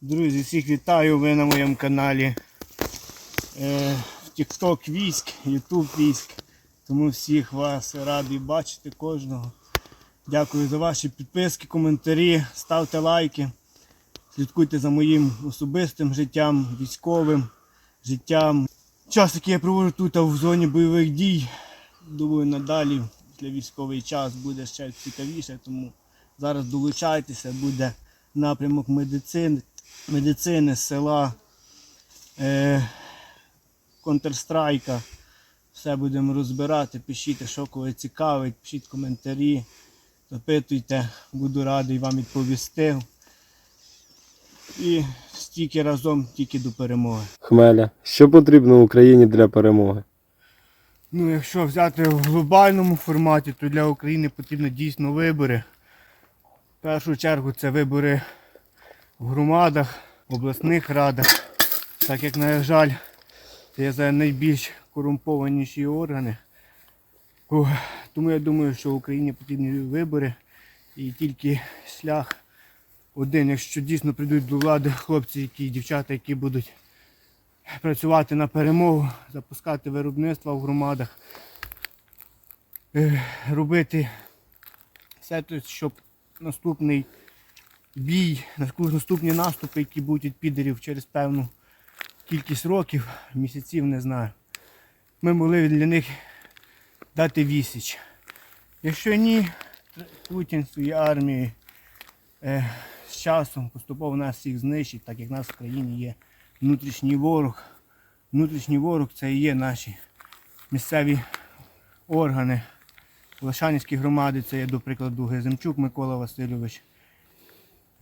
Друзі, всіх вітаю, ви на моєму каналі е, TikTok військ, YouTube військ. Тому всіх вас радий бачити кожного. Дякую за ваші підписки, коментарі, ставте лайки. Слідкуйте за моїм особистим життям, військовим життям. Час, який я проводжу тут в зоні бойових дій, думаю, надалі для військовий час буде ще цікавіше, тому зараз долучайтеся, буде напрямок медицини, медицини села, е, Counter-Strike. Все будемо розбирати, пишіть, що кого цікавить, пишіть коментарі, запитуйте, буду радий вам відповісти. І стільки разом тільки до перемоги. Хмеля. Що потрібно Україні для перемоги? Ну, якщо взяти в глобальному форматі, то для України потрібно дійсно вибори. В першу чергу це вибори в громадах, в обласних радах. Так як, на жаль, є за найбільш корумпованіші органи. Тому я думаю, що в Україні потрібні вибори і тільки шлях один, якщо дійсно прийдуть до влади хлопці, які дівчата, які будуть працювати на перемогу, запускати виробництва в громадах, е, робити все те, щоб наступний бій, наступні наступи, які будуть від підерів через певну кількість років, місяців, не знаю. Ми могли для них дати відсіч. Якщо ні, Путін своєю армією е, з часом поступово нас всіх знищить, так як в нас в країні є внутрішній ворог. Внутрішній ворог це і є наші місцеві органи. Лошанівські громади, це є, до прикладу, Геземчук Микола Васильович.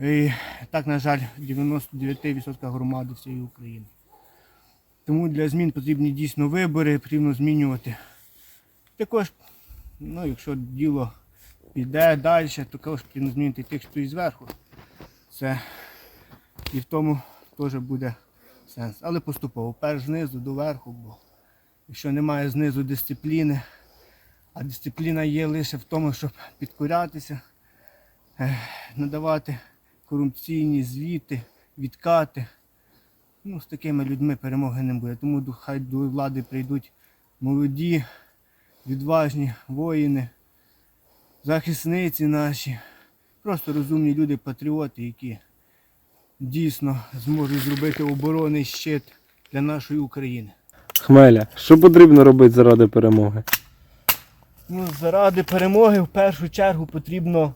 І так, на жаль, 99% громади всієї України. Тому для змін потрібні дійсно вибори, потрібно змінювати. Також, ну, якщо діло піде далі, то також потрібно змінити тих, хто і зверху. Це і в тому теж буде сенс. Але поступово, перш знизу до верху, бо якщо немає знизу дисципліни, а дисципліна є лише в тому, щоб підкорятися, надавати корупційні звіти, відкати. Ну, з такими людьми перемоги не буде. Тому хай до влади прийдуть молоді, відважні воїни, захисниці наші, просто розумні люди, патріоти, які дійсно зможуть зробити оборонний щит для нашої України. Хмеля. Що потрібно робити заради перемоги? Ну, заради перемоги в першу чергу потрібно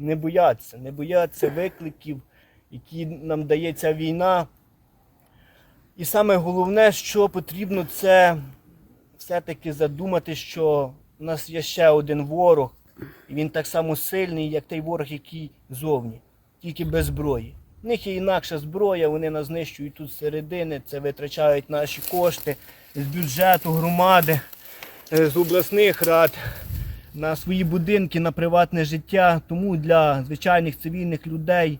не боятися, не боятися викликів, які нам дає ця війна. І саме головне, що потрібно, це все-таки задумати, що у нас є ще один ворог, і він так само сильний, як той ворог, який зовні, тільки без зброї. В них є інакша зброя, вони нас знищують тут середини, це витрачають наші кошти з бюджету громади е, з обласних рад на свої будинки, на приватне життя. Тому для звичайних цивільних людей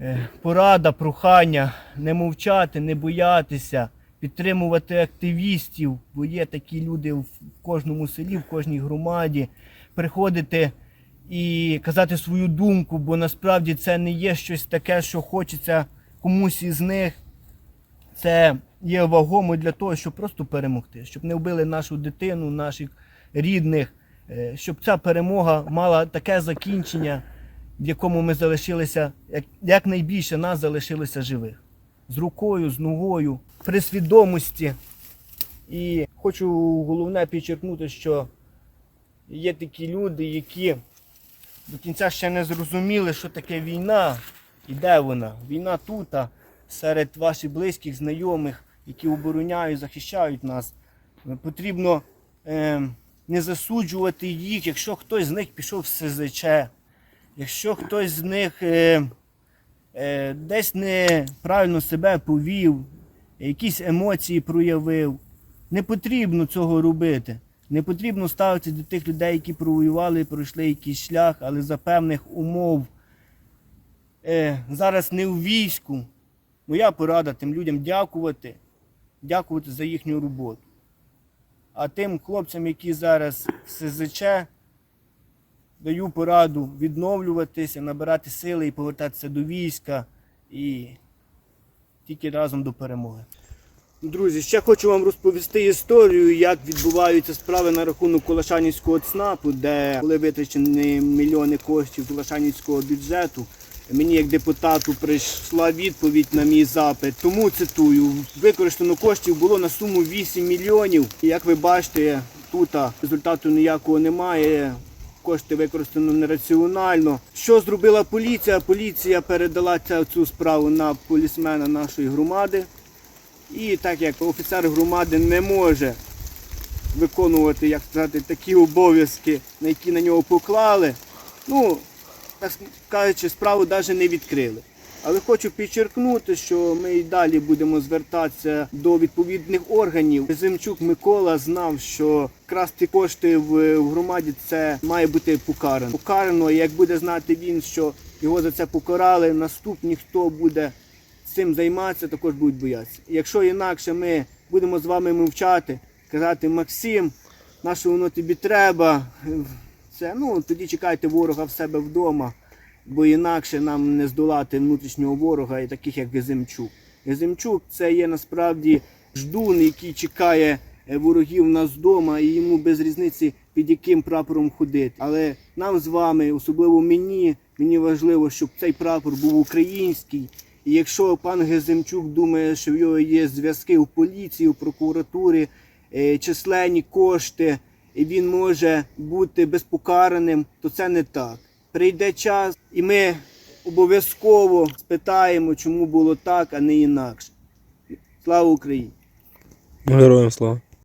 е, порада, прохання не мовчати, не боятися, підтримувати активістів, бо є такі люди в кожному селі, в кожній громаді, приходити і казати свою думку, бо насправді це не є щось таке, що хочеться комусь із них. Це є вагомо для того, щоб просто перемогти, щоб не вбили нашу дитину, наших рідних, щоб ця перемога мала таке закінчення, в якому ми залишилися, як, як найбільше нас залишилося живих. З рукою, з ногою, при свідомості. І хочу головне підчеркнути, що є такі люди, які до кінця ще не зрозуміли, що таке війна і де вона. Війна тут, серед ваших близьких, знайомих, які обороняють, захищають нас. Е, Потрібно е, не засуджувати їх, якщо хтось з них пішов в СЗЧ, якщо хтось з них е, е, десь неправильно себе повів, якісь емоції проявив. Не потрібно цього робити. Не потрібно ставитися до тих людей, які провоювали пройшли якийсь шлях, але за певних умов. Е, зараз не у війську. Моя порада тим людям дякувати, дякувати за їхню роботу. А тим хлопцям, які зараз в СЗЧ, даю пораду відновлюватися, набирати сили і повертатися до війська і тільки разом до перемоги. Друзі, ще хочу вам розповісти історію, як відбуваються справи на рахунок Кулашанівського ЦНАПу, де були витрачені мільйони коштів Кулашанівського бюджету. Мені як депутату прийшла відповідь на мій запит. Тому цитую: використано коштів було на суму 8 мільйонів. І як ви бачите, тут результату ніякого немає. Кошти використано нераціонально. Що зробила поліція? Поліція передала цю справу на полісмена нашої громади. І так як офіцер громади не може виконувати, як сказати, такі обов'язки, на які на нього поклали, ну, так кажучи, справу навіть не відкрили. Але хочу підчеркнути, що ми і далі будемо звертатися до відповідних органів. Зимчук Микола знав, що красти кошти в, громаді це має бути покарано. Покарано, як буде знати він, що його за це покарали, наступні, хто буде цим займатися, також будуть боятися. Якщо інакше ми будемо з вами мовчати, казати Максим, на що воно тобі треба, це ну тоді чекайте ворога в себе вдома, бо інакше нам не здолати внутрішнього ворога, і таких як Геземчук. Геземчук це є насправді ждун, який чекає е, ворогів нас вдома, і йому без різниці під яким прапором ходити. Але нам з вами, особливо мені, мені важливо, щоб цей прапор був український. І якщо пан Геземчук думає, що в його є зв'язки у поліції, у прокуратурі, е, численні кошти, і він може бути безпокараним, то це не так. Прийде час, і ми обов'язково спитаємо, чому було так, а не інакше. Слава Україні! Героям слава.